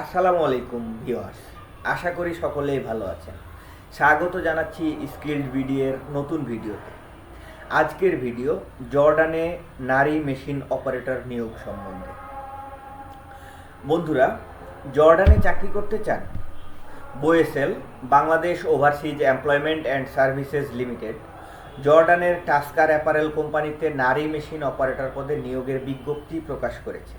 আসসালামু আলাইকুম ভিওয়ার্স আশা করি সকলেই ভালো আছেন। স্বাগত জানাচ্ছি স্কিল্ড ভিডিওর নতুন ভিডিওতে। আজকের ভিডিও জর্ডানে নারী মেশিন অপারেটর নিয়োগ সম্বন্ধে। বন্ধুরা জর্ডানে চাকরি করতে চান? BOESL, Bangladesh overseas employment and services limited জর্ডানের টাস্কার অ্যাপারেল কোম্পানিতে নারী মেশিন অপারেটর পদে নিয়োগের বিজ্ঞপ্তি প্রকাশ করেছে।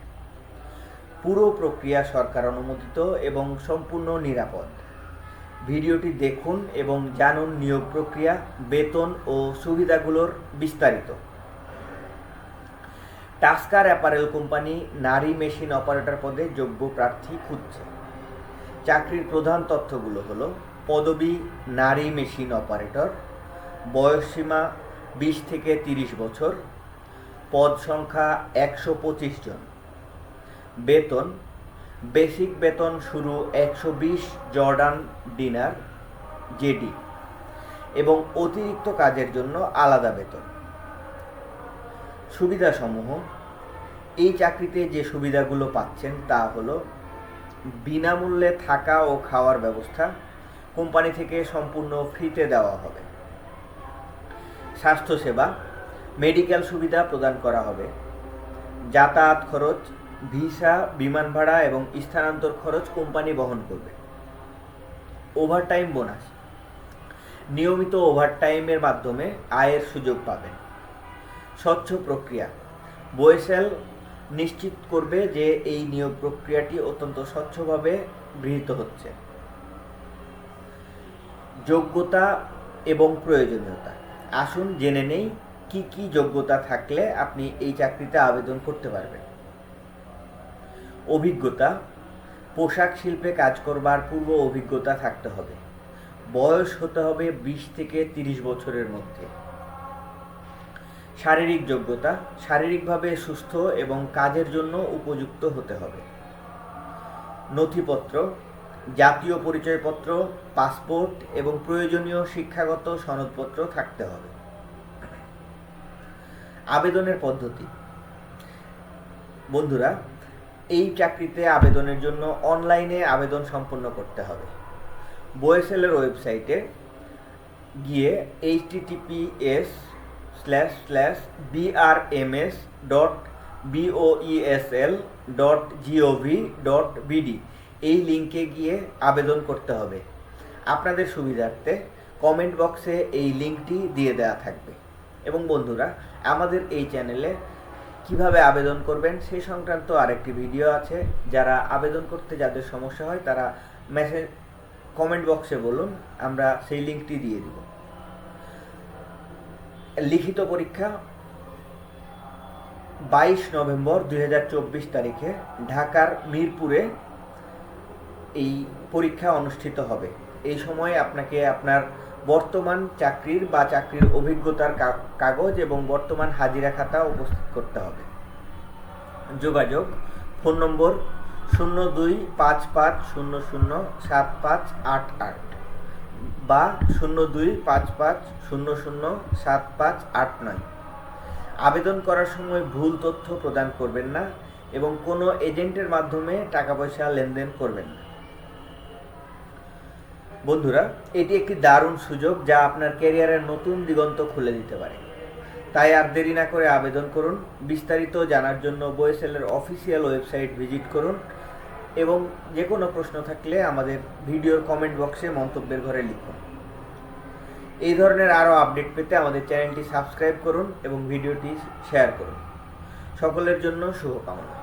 পুরো প্রক্রিয়া সরকার অনুমোদিত এবং সম্পূর্ণ নিরাপদ। ভিডিওটি দেখুন এবং জানুন নিয়োগ প্রক্রিয়া, বেতন ও সুবিধাগুলোর বিস্তারিত। টাস্কার অ্যাপারেল কোম্পানি নারী মেশিন অপারেটর পদে যোগ্য প্রার্থী খুঁজছে। চাকরির প্রধান তথ্যগুলো হলো, পদবি নারী মেশিন অপারেটর বয়সসীমা বিশ থেকে তিরিশ বছর, পদ সংখ্যা একশো পঁচিশ জন। বেতন। বেসিক বেতন শুরু একশো বিশ জর্ডান ডিনার, জেডি, এবং অতিরিক্ত কাজের জন্য আলাদা বেতন। সুবিধাসমূহ, এই চাকরিতে যে সুবিধাগুলো পাচ্ছেন তা হলো বিনামূল্যে থাকা ও খাওয়ার ব্যবস্থা, কোম্পানি থেকে সম্পূর্ণ ফ্রিতে দেওয়া হবে। স্বাস্থ্যসেবা মেডিকেল সুবিধা প্রদান করা হবে। যাতায়াত খরচ ভিসা, বিমান ভাড়া এবং স্থানান্তর খরচ কোম্পানি বহন করবে। Overtime bonus. নিয়মিত ওভারটাইমের মাধ্যমে আয়ের সুযোগ পাবেন। স্বচ্ছ প্রক্রিয়া। বয়েসেল নিশ্চিত করবে যে এই নিয়োগ প্রক্রিয়াটি অত্যন্ত স্বচ্ছভাবে গৃহীত হচ্ছে। যোগ্যতা এবং প্রয়োজনীয়তা। আসুন জেনে নেই কি কি যোগ্যতা থাকলে আপনি এই চাকরিতে আবেদন করতে পারবেন। অভিজ্ঞতা, পোশাক শিল্পে কাজ করবার পূর্ব অভিজ্ঞতা থাকতে হবে। বয়স হতে হবে বিশ থেকে তিরিশ বছরের মধ্যে। শারীরিক যোগ্যতা, শারীরিকভাবে সুস্থ এবং কাজের জন্য উপযুক্ত হতে হবে। নথিপত্র, জাতীয় পরিচয়পত্র, পাসপোর্ট এবং প্রয়োজনীয় শিক্ষাগত সনদপত্র থাকতে হবে। আবেদনের পদ্ধতি। বন্ধুরা এই চাকরিতে আবেদনের জন্য অনলাইনে আবেদন সম্পন্ন করতে হবে। বোয়েসেলের ওয়েবসাইটে গিয়ে HTTPS slash slash BRMS dot BOESL dot GOV dot BD এই লিঙ্কে গিয়ে আবেদন করতে হবে। আপনাদের সুবিধার্থে কমেন্ট বক্সে এই লিঙ্কটি দিয়ে দেওয়া থাকবে। এবং বন্ধুরা, আমাদের এই চ্যানেলে কীভাবে আবেদন করবেন সেই সংক্রান্ত আরেকটি ভিডিও আছে। যারা আবেদন করতে যাদের সমস্যা হয়, তারা মেসেজ কমেন্ট বক্সে বলুন, আমরা সেই লিঙ্কটি দিয়ে দিব। লিখিত পরীক্ষা বাইশ নভেম্বর দুই হাজার চব্বিশ তারিখে ঢাকার মিরপুরে এই পরীক্ষা অনুষ্ঠিত হবে। এই সময় আপনাকে আপনার বর্তমান চাকরির বা চাকরির অভিজ্ঞতার কাগজ এবং বর্তমান হাজিরা খাতা উপস্থিত করতে হবে। যোগাযোগ, ফোন নম্বর শূন্য দুই পাঁচ পাঁচ শূন্য শূন্য সাত পাঁচ আট আট বা শূন্য দুই পাঁচ পাঁচ শূন্য শূন্য সাত পাঁচ আট নয়। আবেদন করার সময় ভুল তথ্য প্রদান করবেন না এবং কোনো এজেন্টের মাধ্যমে টাকা পয়সা লেনদেন করবেন না। বন্ধুরা, এটি একটি দারুণ সুযোগ যা আপনার ক্যারিয়ারের নতুন দিগন্ত খুলে দিতে পারে। তাই আর দেরি না করে আবেদন করুন, বিস্তারিত জানার জন্য বয়েসেলের অফিসিয়াল ওয়েবসাইট ভিজিট করুন এবং যে কোনো প্রশ্ন থাকলে আমাদের ভিডিওর কমেন্ট বক্সে মন্তব্যের ঘরে লিখুন। এই ধরনের আরও আপডেট পেতে আমাদের চ্যানেলটি সাবস্ক্রাইব করুন এবং ভিডিওটি শেয়ার করুন। সকলের জন্য শুভকামনা।